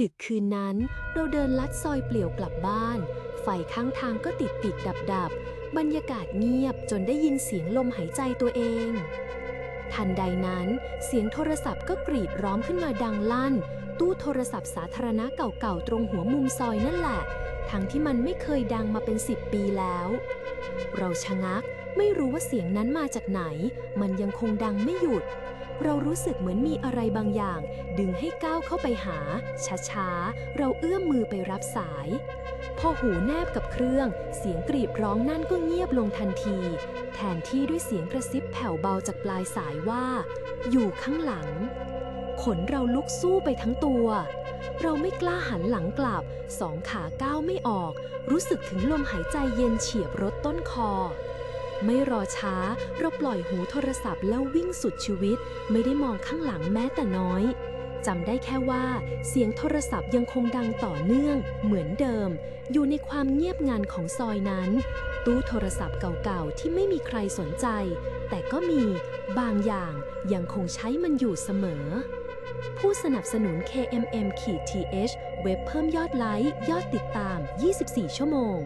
ดึกคืนนั้น เราเดินลัดซอยเปลี่ยวกลับบ้าน ไฟข้างทางก็ติดติดดับดับบรรยากาศเงียบจนได้ยินเสียงลมหายใจตัวเอง ทันใดนั้นเสียงโทรศัพท์ก็กรีดร้องขึ้นมาดังลั่น ตู้โทรศัพท์สาธารณะเก่าๆ ตรงหัวมุมซอยนั่นแหละ ทั้งที่มันไม่เคยดังมาเป็นสิบปีแล้ว เราชะงักไม่รู้ว่าเสียงนั้นมาจากไหน มันยังคงดังไม่หยุด เรารู้สึกเหมือนมีอะไรบางอย่าง ดึงให้ก้าวเข้าไปหา ช้าๆ เราเอื้อมมือไปรับสาย พอหูแนบกับเครื่อง เสียงกรีดร้องนั่นก็เงียบลงทันที แทนที่ด้วยเสียงกระซิบแผ่วเบาจากปลายสายว่า อยู่ข้างหลัง ขนเราลุกสู้ไปทั้งตัว เราไม่กล้าหันหลังกลับ สองขาก้าวไม่ออก รู้สึกถึงลมหายใจเย็นเฉียบรถต้นคอ ไม่รอช้าเราปล่อยหูโทรศัพท์แล้ววิ่งสุดชีวิต ไม่ได้มองข้างหลังแม้แต่น้อยจำได้แค่ว่าเสียงโทรศัพท์ยังคงดังต่อเนื่องเหมือนเดิม อยู่ในความเงียบงันของซอยนั้น ตู้โทรศัพท์เก่าๆที่ไม่มีใครสนใจ แต่ก็มีบางอย่างยังคงใช้มันอยู่เสมอ ผู้สนับสนุน KMM-TH เว็บเพิ่มยอดไลค์ ยอดติดตาม 24 ชั่วโมง